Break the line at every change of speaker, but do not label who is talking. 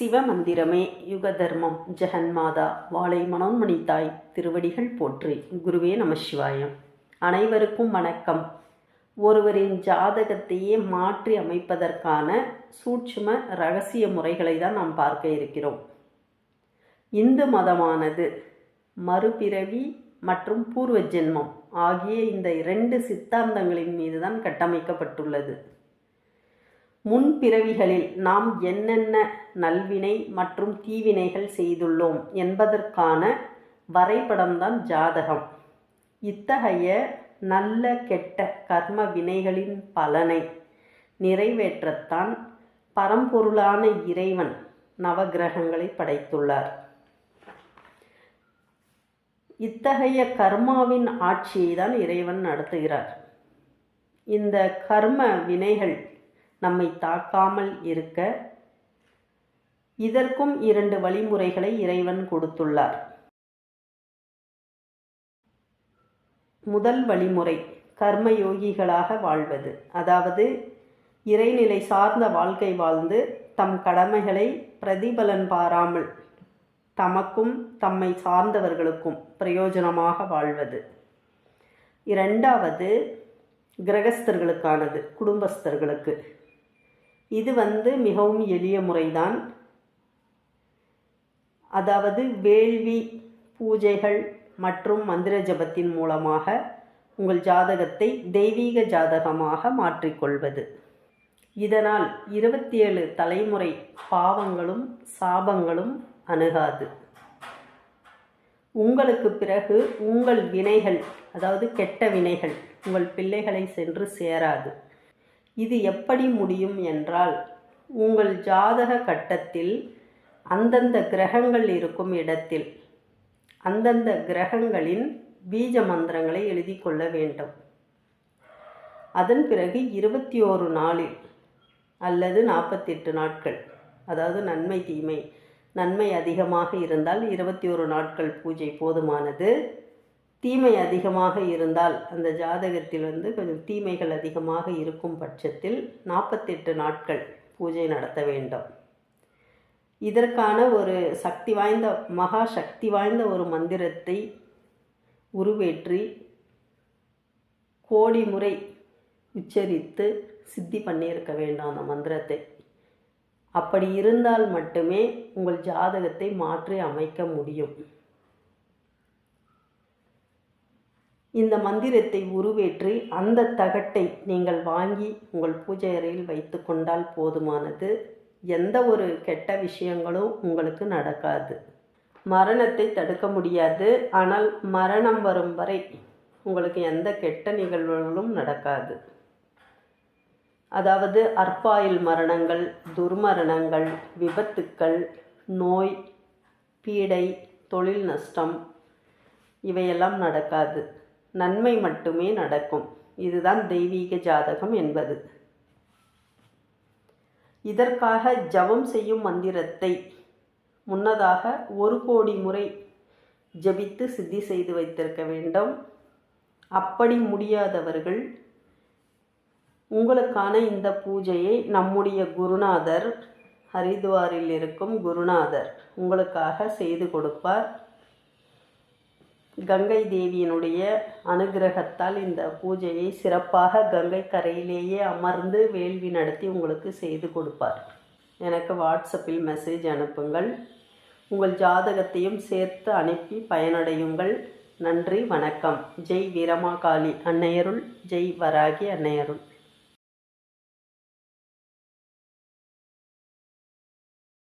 சிவமந்திரமே யுகதர்மம் ஜெகன்மாதா வாழை மனோன்மணி தாய் திருவடிகள் போற்றி குருவே நம சிவாயம் அனைவருக்கும் வணக்கம். ஒருவரின் ஜாதகத்தையே மாற்றி அமைப்பதற்கான சூட்சும ரகசிய முறைகளை தான் நாம் பார்க்க இருக்கிறோம். இந்து மதமானது மறுபிறவி மற்றும் பூர்வ ஜென்மம் ஆகிய இந்த இரண்டு சித்தாந்தங்களின் மீது தான் கட்டமைக்கப்பட்டுள்ளது. முன்பிறவிகளில் நாம் என்னென்ன நல்வினை மற்றும் தீவினைகள் செய்துள்ளோம் என்பதற்கான வரைபடம்தான் ஜாதகம். இத்தகைய நல்ல கெட்ட கர்ம வினைகளின் பலனை நிறைவேற்றத்தான் பரம்பொருளான இறைவன் நவகிரகங்களை படைத்துள்ளார். இத்தகைய கர்மாவின் ஆட்சியை தான் இறைவன் நடத்துகிறார். இந்த கர்ம வினைகள் நம்மை தாக்காமல் இருக்க. இதற்கும் இரண்டு வழிமுறைகளை இறைவன் கொடுத்துள்ளார். முதல் வழிமுறை கர்மயோகிகளாக வாழ்வது. அதாவது இறைநிலை சார்ந்த வாழ்க்கை வாழ்ந்து தம் கடமைகளை பிரதிபலன் பாராமல் தமக்கும் தம்மை சார்ந்தவர்களுக்கும் பிரயோஜனமாக வாழ்வது. இரண்டாவது கிரகஸ்தர்களுக்கானது குடும்பஸ்தர்களுக்கு. இது வந்து மிகவும் எளிய முறைதான். அதாவது வேள்வி பூஜைகள் மற்றும் மந்திர ஜபத்தின் மூலமாக உங்கள் ஜாதகத்தை தெய்வீக ஜாதகமாக மாற்றிக்கொள்வது. இதனால் இருபத்தி ஏழு தலைமுறை பாவங்களும் சாபங்களும் அணுகாது. உங்களுக்கு பிறகு உங்கள் வினைகள் அதாவது கெட்ட வினைகள் உங்கள் பிள்ளைகளை சென்று சேராது. இது எப்படி முடியும் என்றால் உங்கள் ஜாதக கட்டத்தில் அந்தந்த கிரகங்கள் இருக்கும் இடத்தில் அந்தந்த கிரகங்களின் பீஜ மந்திரங்களை எழுதி கொள்ள வேண்டும். அதன் பிறகு இருபத்தி ஓரு நாளில் அல்லது நாற்பத்தெட்டு நாட்கள் அதாவது நன்மை தீமை நன்மை அதிகமாக இருந்தால் இருபத்தி ஒரு நாட்கள் பூஜை போதுமானது. தீமை அதிகமாக இருந்தால் அந்த ஜாதகத்தில் வந்து கொஞ்சம் தீமைகள் அதிகமாக இருக்கும் பட்சத்தில் நாற்பத்தெட்டு நாட்கள் பூஜை நடத்த வேண்டும். இதற்கான ஒரு சக்தி வாய்ந்த மகா சக்தி வாய்ந்த ஒரு மந்திரத்தை உருவேற்றி கோடி முறை உச்சரித்து சித்தி பண்ணியிருக்க வேண்டாம் அந்த மந்திரத்தை. அப்படி இருந்தால் மட்டுமே உங்கள் ஜாதகத்தை மாற்றி அமைக்க முடியும். இந்த மந்திரத்தை உருவேற்றி அந்த தகட்டை நீங்கள் வாங்கி உங்கள் பூஜை அறையில் வைத்து கொண்டால் போதுமானது. எந்த ஒரு கெட்ட விஷயங்களும் உங்களுக்கு நடக்காது. மரணத்தை தடுக்க முடியாது. ஆனால் மரணம் வரும் வரை உங்களுக்கு எந்த கெட்ட நிகழ்வுகளும் நடக்காது. அதாவது அற்பாயில் மரணங்கள் துர்மரணங்கள் விபத்துக்கள் நோய் பீடை தொழில் நஷ்டம் இவையெல்லாம் நடக்காது. நன்மை மட்டுமே நடக்கும். இதுதான் தெய்வீக ஜாதகம் என்பது. இதற்காக ஜபம் செய்யும் மந்திரத்தை முன்னதாக ஒரு கோடி முறை ஜபித்து சித்தி செய்து வைத்திருக்க வேண்டும். அப்படி முடியாதவர்கள் உங்களுக்கான இந்த பூஜையை நம்முடைய குருநாதர் ஹரித்வாரில் இருக்கும் குருநாதர் உங்களுக்காக செய்து கொடுப்பார். கங்கை தேவியினுடைய அனுகிரகத்தால் இந்த பூஜையை சிறப்பாக கங்கை கரையிலேயே அமர்ந்து வேள்வி நடத்தி உங்களுக்கு செய்து கொடுப்பார். எனக்கு வாட்ஸ்அப்பில் மெசேஜ் அனுப்புங்கள். உங்கள் ஜாதகத்தையும் சேர்த்து அனுப்பி பயனடையுங்கள். நன்றி வணக்கம். ஜெய் வீரமாகாளி அன்னையருள் ஜெய் வராகி அன்னையருள்.